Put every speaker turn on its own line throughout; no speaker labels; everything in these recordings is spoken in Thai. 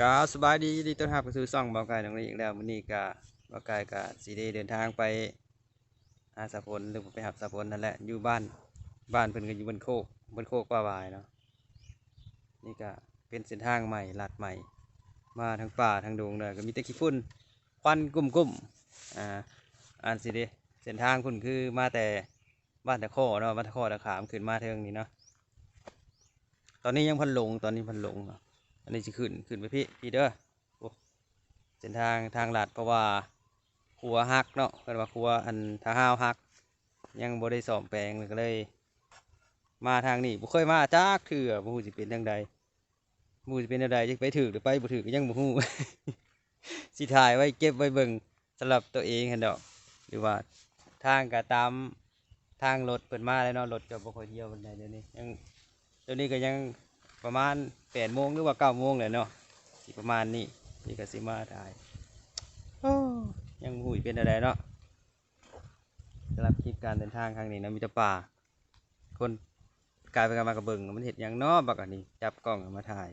ก็สบายดีดีต้อนรับเข้าสู่ช่องเบาไก่ตรงนี้อีกแล้ววันนี้ก็เบาไก่ก็สีได้เดินทางไปหาสะพลหรือไปหับสะพลนั่นแหละอยู่บ้านบ้านเพิ่นก็อยู่บนโคกบนโคกป้าวายเนาะนี่ก็เป็นเส้นทางใหม่ลัดใหม่ มาทางป่าทางดงเลยก็มีแต่ขี้ฝุ่นควันกลุ่มๆอ่าอ่านสิเดเส้นทางคุณคือมาแต่บ้านตะข้อเนาะบ้านตะข้อตะขามขึ้นมาเทิงนี้เนาะตอนนี้ยังพันหลงตอนนี้พันหลงเนาะ อันนี้จะขึ้นขึ้นไปพี่พี่เด้อโอ้เส้นทางทางลัดเพราะว่าครัวหักเนาะเพิ่นว่าครัวอันทาห้าวหัก ยังบ่ได้ซ่อมแปลงเลยก็เลย มาทางนี้บ่เคยมาจักเถื่อบ่ฮู้สิเป็นจังใดบ่ฮู้สิเป็นจังใดจะไปถือหรือไปบ่ถือก็ยังบ่ฮู้สิถ่ายไว้เก็บไว้เบิ่งสำหรับตัวเองหั่นดอก หรือว่าทางก็ตามทางรถเปิดมาแล้วเนาะรถก็บ่ค่อยเที่ยวปานใดเดี๋ยวนี้ยังเดี๋ยวนี้ก็ยัง ประมาณแปดโมงหรือว่าเก้าโมงเลยเนาะสิประมาณนี้นี่ก็สิมาถ่ายยังหูยเป็นอะไรเนาะสำหรับคลิปการเดินทางครั้งนี้นะมีแต่ป่า คนกลายเป็นกันมากระเบิงมันเห็นอย่างนอบักอันนี้ จับกล้องมาถ่าย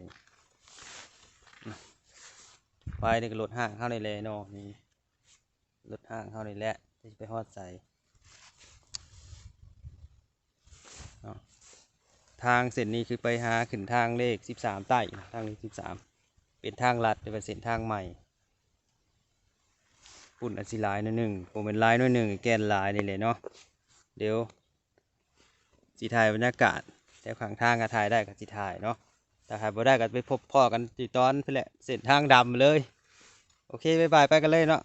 ไปนี่ก็รถห้างเข้าในเลยเนาะนี่รถห้างเข้าในแหละที่ไปฮอดใส่ ทางเส้นนี้คือไปหาขึ้นทางเลขสิบสามใต้ทางเลขสิบสามเป็นทางลัดเป็นเส้นทางใหม่ปุ่นอันสิลายหนิดหนึ่งผมเป็นลายหนิดหนึ่งแกนลายนี่เลยเนาะเดี๋ยวสีถ่ายบรรยากาศแถวข้างทางก็ถ่ายได้ก็สีถ่ายเนาะแต่ถ่ายบ่ได้ก็ไปพบพ่อกันที่ตอนนี่แหละเส้นทางดำเลย โอเคบายบายไปกันเลยเนาะ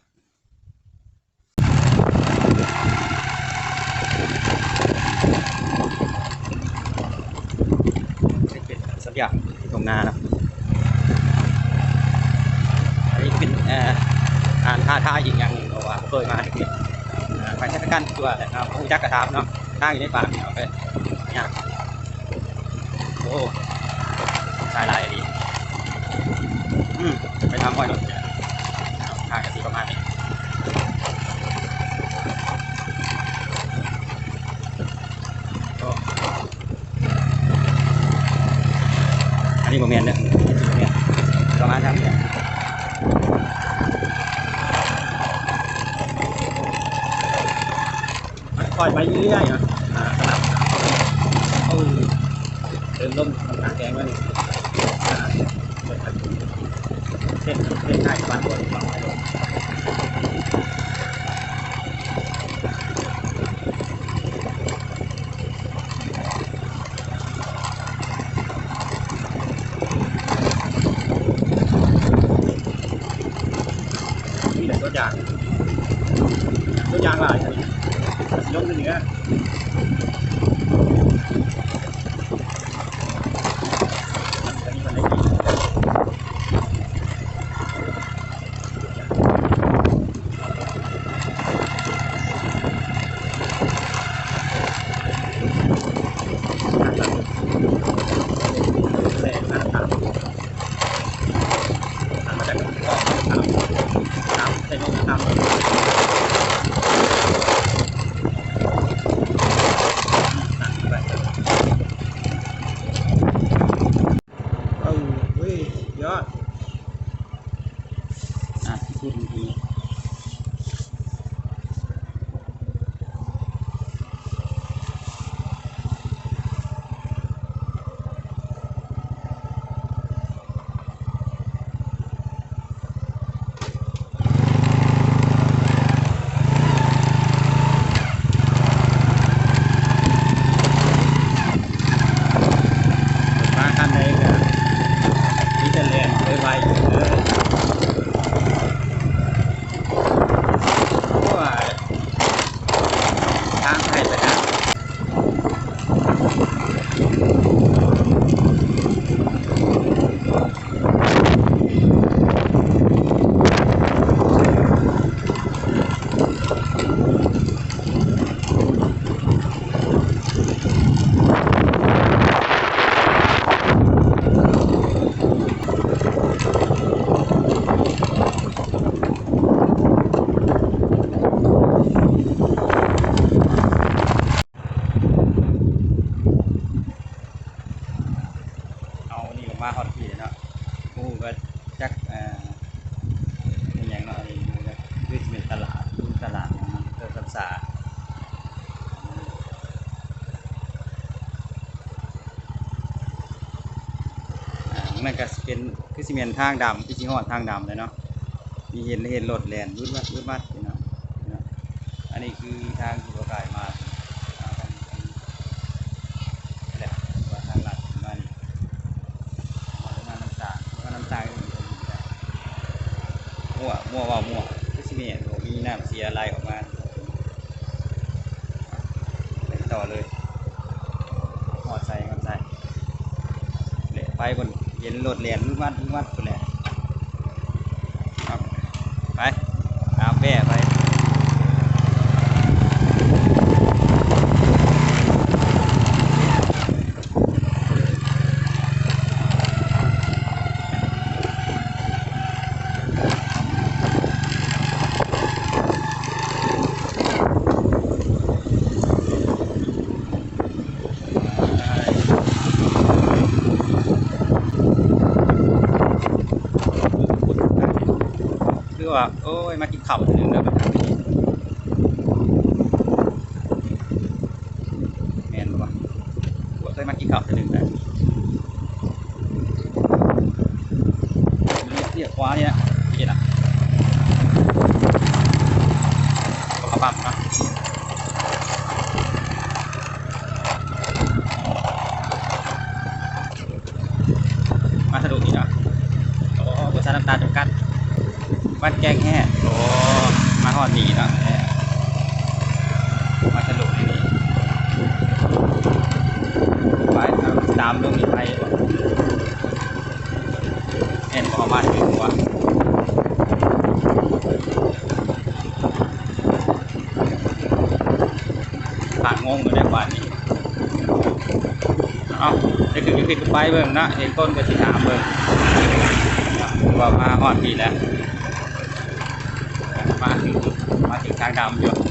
เป็นสักอย่าง ที่ตรงหน้านะอันนี้เป็นอ่านท่าท่าอีกอย่างหนึ่งเพราะว่าเคยมาเนี่ยไปเทศกาลตัวแต่ครับผู้จักกระทำเนาะท่าอยู่ในป่าเนี่ยเอาไปเนี่ยโอ้สายลายดีอืมไปทำอ้อยรถเนี่ยท่ากันที่ประมาณนี้ นนี้โมเมนเนี่ยเนี่ยประมาณนั้นเนี่ยมันคอยไปเรื่อยๆนะอ่าสลับเอาเดินล่มทำกาแกงไว้นี่เส้นเส้นไทยบ้านบนฝั่งไว้ คือสิเป็นทางดำคือสิฮอดทางดำเลยเนาะมีเห็นเห็นรถแลนวุ่นวัดวุ่นวัดพี่น้องพี่น้องอันนี้คือทางที่เรากายมาอ่าทางทางนี่แหลมามั่วมั่วว่ามั่วก็สิเมียนมีน้ำเสียไหลออกมาไปต่อเลยหอดใส่หอดใส่เละไปบน เห็นรถเหรียญวัดวัดคนแหละครับไปตามแม่ไป คือ ว่าโอ้ยมากินข้าวถึงแล้วมันทำนี้แมนบ่วะว่าเคยมากินข้าวถึงแล้วเรียกว่าเนี่ยพี่นะก็ขับปั๊มนะมาสะดวกดีนะโอ้บริษัทน้ำตาลจำกัด บ้านแกงแห่โอ้มา หอดหนีนะมาสรุปนี่ไปตามลงนี่ไปเห็นบอกมาถึงวะปากงงอยู่ในบ้านนี้เอาได้ถึงยุคิดไปเบิ่งนะเห็นต้นก็สิถามเบิ่งว่ามาหอดปีแล้ว มาถึง มา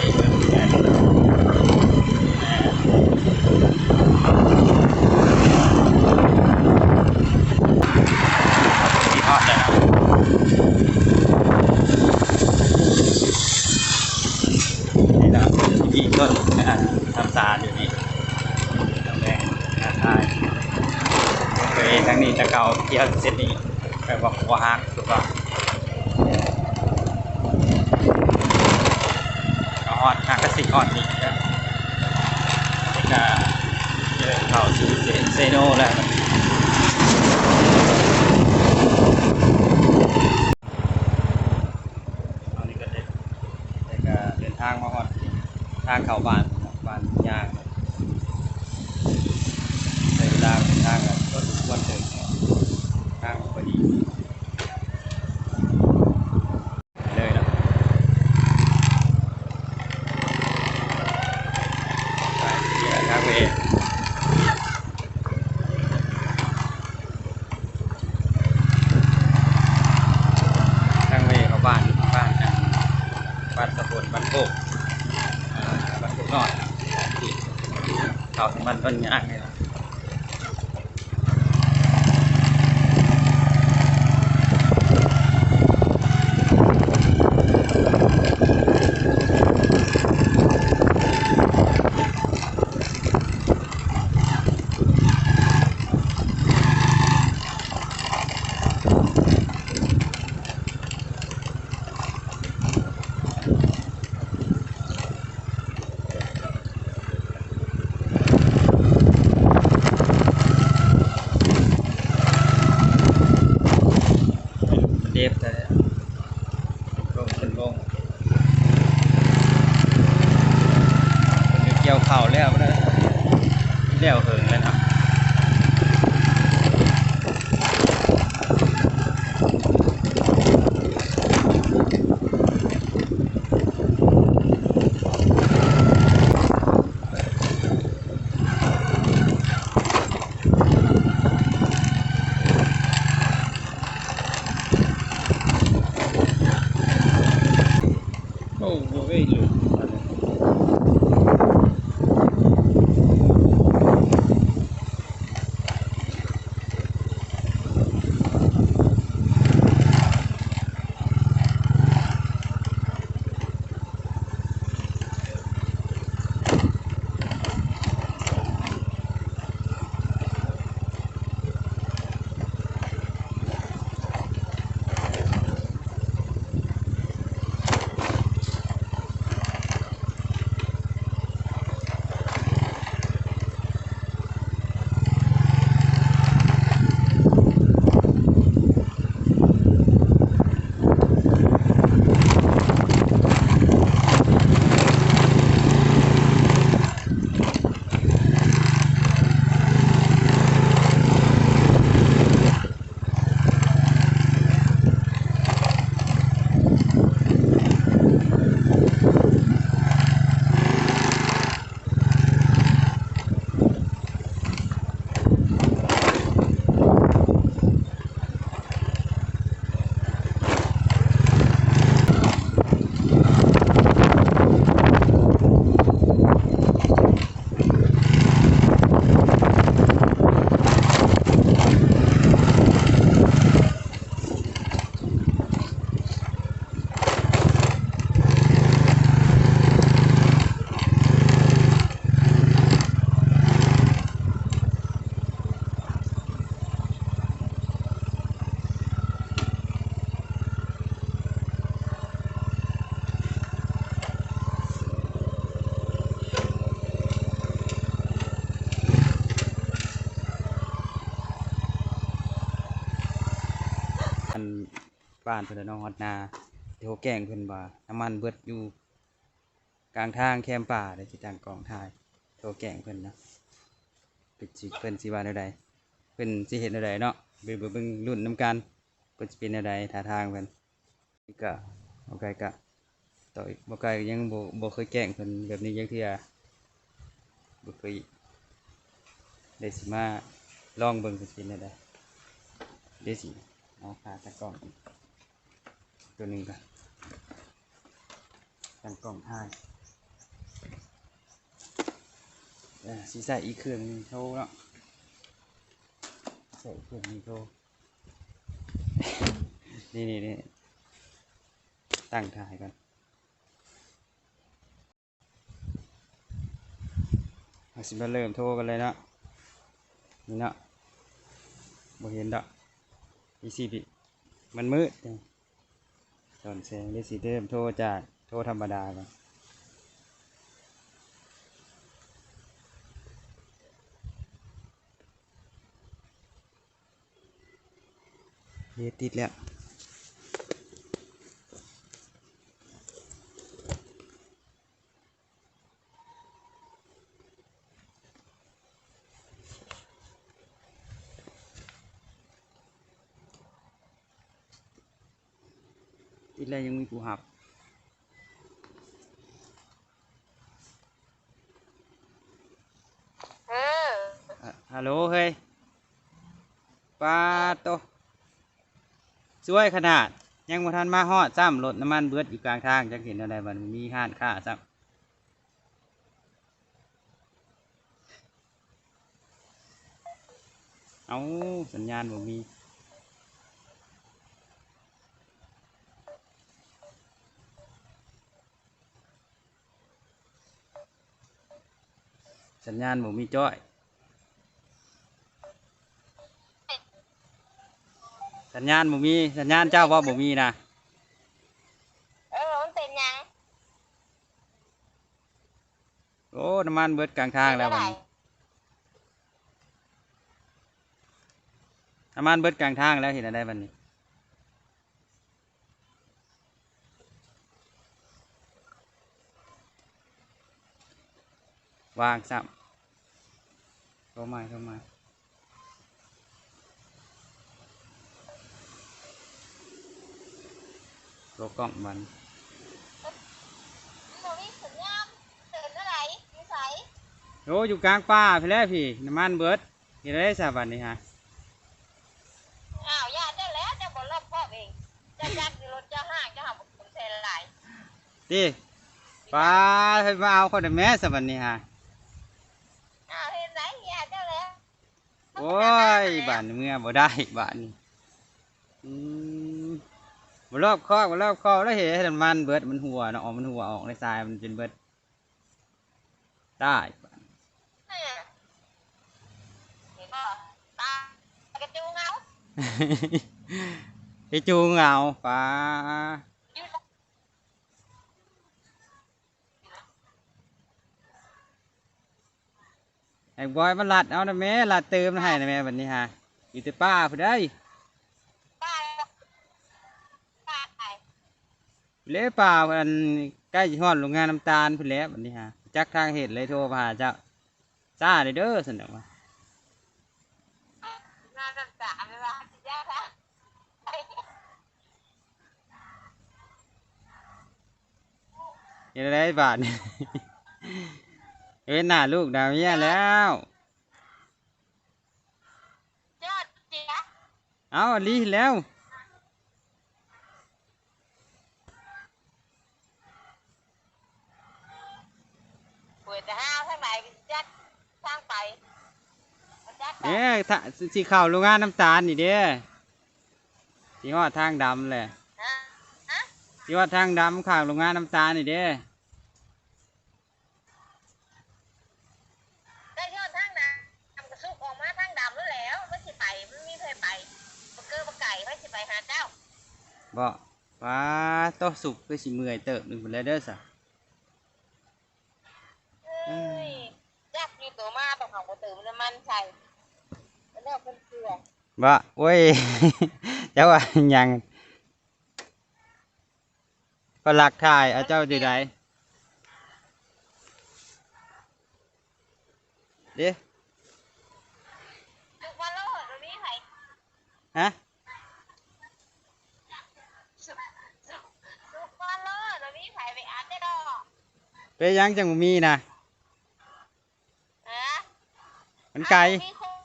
กต้นอ่าทำสารอยู่นี่ตำแหน่งน้าทายเคยทั้งนี้ตะเกาเที่ยวเส้นนี้แบบว่าหัวหักถูกป่ะ ติอ่อนอีกแล้วนี่ก็เจอเขาซีเซเซโนแล้วเอานี่ก็เด็กแต่ก็เดินทางมาฮอดทางเข้าบ้านบ้านยากใช้เวลาทางกันก็สมควรถึงทางพอดี เลยนะไปเดี๋ยวทางไปเองทางไปเขาบ้านบ้านกันบ้านสะพนบ้านโคกอ่าบ้านโคกนอนที่เขาทางบ้านต้นยางนี่นะเดฟแต่ลงขึ้นลงมันก็เกี่ยวเข่าแล้วนะ แล้ บ้านเพิ่นน่ะเน้องฮอดนาโทรแกล้งเพิ่นว่าน้ำมันเบิดอยู่กลางทางแคมป่าได้สิตั้งกองถ่ายโทรแกล้งเพิ่นนะเป็นสิเพิ่นสิว่าแนวใดเพิ่นสิเฮ็ดแนวใดเนาะไปเบิ่งรุ่นนํกันเพิ่นสิเป็นแนวใดท่าทางเพิ่นนี่ก็บ่ไกลก็ต่ออีกบ่ไกลก็ยังบ่บ่เคยแกล้งเพิ่นแบบนี้จักเทื่อบ่เคยได้สิมาลองเบิ่งเพิ่นสิเป็นแนวใดเดี๋ยวสิเอาขาตั้งกล้องอีก ตัวหนึ่งก่อนตั้งกล้องถ่ายสีใส่อีกเครื่องนึงโชว์เนาะใส่เครื่องนึงโชว์นี่นี่นี่ตั้งถ่ายก่อนอาสิมาเริ่มโทรกันเลยนะนี่นะบ่เห็นดอกอีซีพีมันมืด ส่วนแสงได้สีเดิมโทรจาก โทรธรรมดาก่อนเยติดแล้ว แล้วยังมีกูหับ
เออ
อะฮัลโหลเฮ้ยปาโตช่วยขนาด ยังบ่ทันมาฮอดซ้ำรถน้ำมันเบิดอยู่กลางทางจักเห็นอะไรบัดมีห้านค่าซ้ำเอาสัญญาณบ่มี สัญญาณบ่มีจ้อย สัญญาณบ่มี สัญญาณเจ้าว่าบ่มีนะ
เออมันเป็นหยัง
โอ้น้ำมันเบิดกลางทางแล้ว
เป็
บัด
น
นี้น้ำมันเบิดกลางทางแล้วเห็นอะไรบัดนี้ วางซ้ำเข้ามาเข้ามาตัวกล้องมัน
ตรงนี้สัญญาณเตือนอะไรนิสัย
โอ้อยู่กลางป่าพี่แล้วพี่น้ำมันเบิดเห็นได้สาบัดนี้ฮะ
อ้าวย่าเจ้าแล้วเจ้าบ่รอบคอบเองเจ้าจักอยู่รถเจ้าห้างเจ้าหาบุญเซนหลาย
ดิป้าให้มาเอาคนแม่สาบัดนี้ฮะ
อ้าวเห็นไหนย่าเจ้าแล้ว
โอ้ยบ้านเมื่อบ่ได้บ้านนี้อืมบ่รอบคอบบ่รอบคอบแล้วเห็นให้น้ำมันเบิดมันหัวเนาะออกมันหัวออกในทรายมันจนเบิดได้
เออเห็นบ่ตากระจูเงา
ไปจูงเอา ไอ้บอยมันลัดเอานะแม่ลัดเติมให้นะแม่บัดนี้ฮะอยู่แต่ป้าพุ่นได้
ป้าป้าไป
เละป่าเพิ่นใกล้สิฮอดโรงงานน้ำตาลพุ่นแล้วบัดนี้ฮะจักทางเหตุเลยโทรมาหาเจ้าจ้าเด้อเด้อสนดอกว่า
งานต่างๆเวลาสิย่า
ได้บาดนี้ เอ้ยหน้าลูกดาวเมียแล้ว
ยอดเจีย
เอาอลีแล้ว
ป่วยแต่ห้าวทางไหนจักทางไปจักไป
เอ้ยถ้าสิเข้าโรงงานน้ำตาลนี่เด้สิฮอดทางดำแหละ
ฮะฮะ
สิฮอดทางดำข้างโรงงานน้ำตาลนี่เด้
ได้ บ่ป้า
โตะสุกคือสิเมื่อยเติบหนึงพุ่นแล้วเด้อซะ
เอ้ยจักอยู่ตัวมาต้องของบ่ตื่นน้ำมันใส่แล้วเนี่ยเป็นเกลือ
บ่โอ้ย เจ้าว่าหยังก็หลักถ่ายเอาเจ้าอยู่ใดเด้
สุกมาโลดตรงนี้ไผ
ฮะ
สุกสุกสุกมาโลดตรงนี้ไผไปอาบได้ดอก
ไปยังจังบ่มีนะ
ฮะ
มันไก่
อ้าวมีคน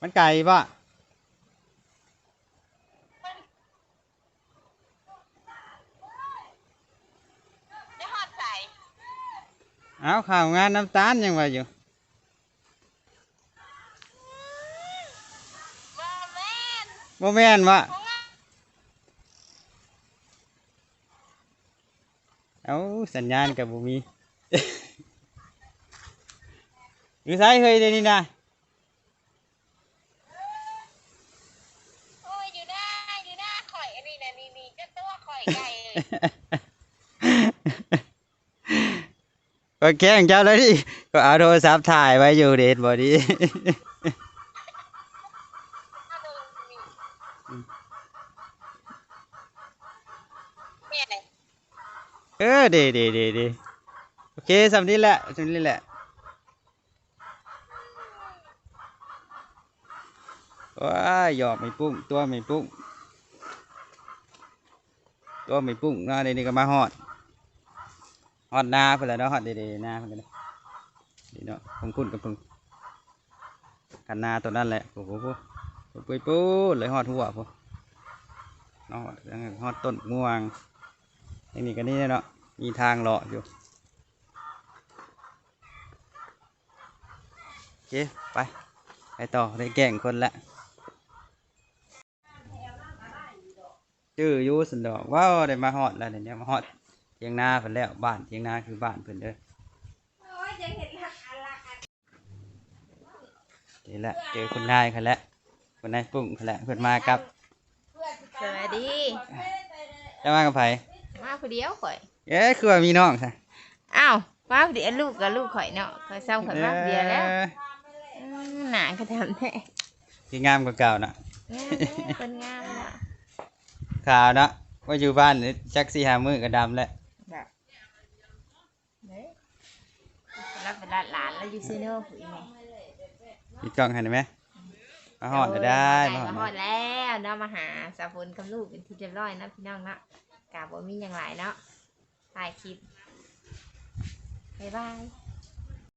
มันไก่บ่
ได้ฮอดใส่
เอาข่าวงานน้ำตาลยังว่าอยู่
บ่แม่น
บ่แม่นว่า
ของงาน
เอา สัญญาณกับบ่มีอยู่ไสเฮ้ยเดี๋ยวนี้นะ
โอ้ยอยู่หน้าอยู่หน้าข่อยอันนี้นะนี่นี่เจ้าตัวข่อยไก่เลย
ก็แกล้งเจ้าแล้วดิก็เอาโทรศัพท์ถ่ายไว้อยู่เดทบ่ดี
ถ้าดูมี
เออเดเดเดเดโอเคสำนี้แหละสำนี้แหละว้าหยอกไม่ปุ้งตัวไม่ปุ้งตัวไม่ปุ้งเนาะเดี๋ยวนี้ก็มาฮอดฮอดนาเพิ่นแหละเนาะฮอดเดเดนาเพิ่นก็ได้นี่เนาะผมคุ้นกับพิ่งกันนาตัวนั้นแหละโอ้โหปุ๊บปุ๊บปุ๊บเลยฮอดหัวพุ่นเนาะยังฮอดต้นม่วง อันนี้ก็นี่เนาะ มีทางเลาะอยู่ โอเค ไป ไปต่อ ได้แก่งคนละชื่ออยูสันดอกว้าวได้มาฮอดแล้วเดี๋ยวนี้มาฮอดเทียงนาเพิ่นแล้วบ้านเทียงนาคือบ้านเพิ่นเด้อนี่แหละเจอคุณนายเขาแล้วคุณนายปุ้งเขาแล้วเพิ่นมากับ
สวัสดี
จะมากับไผ
มาผู้เดียวข่อย
เอ๊ะคือว่ามีน้องใช่
อ้าวมาผู้เดียวลูกกับลูกข่อยเนาะข่อยเศร้าข่อยมาผู้เดียวแล้วอืมหนาก็ทำแท้
ที่งามกว่าเก่าน่ะ
อืมเป็นงามเนาะ
ขาวเนาะว่าอยู่บ้านนี่จักสี่หามือก็ดำแล้ว
แบบเด้รับเป็นหลานแล้วอยู่ซีโน่ผู้อีแม่
ปิดกล้องให้ได้ไหมมาหอดก็ได้
มา
มาหอด
หอ
ได้
ดแล้วเนาะมาหาสาวฝนกับลูกเป็นที่เรียบร้อยนะพี่น้องเนาะ กาบ่มีอย่างไรเนาะถ่ายคลิป บ๊ายบาย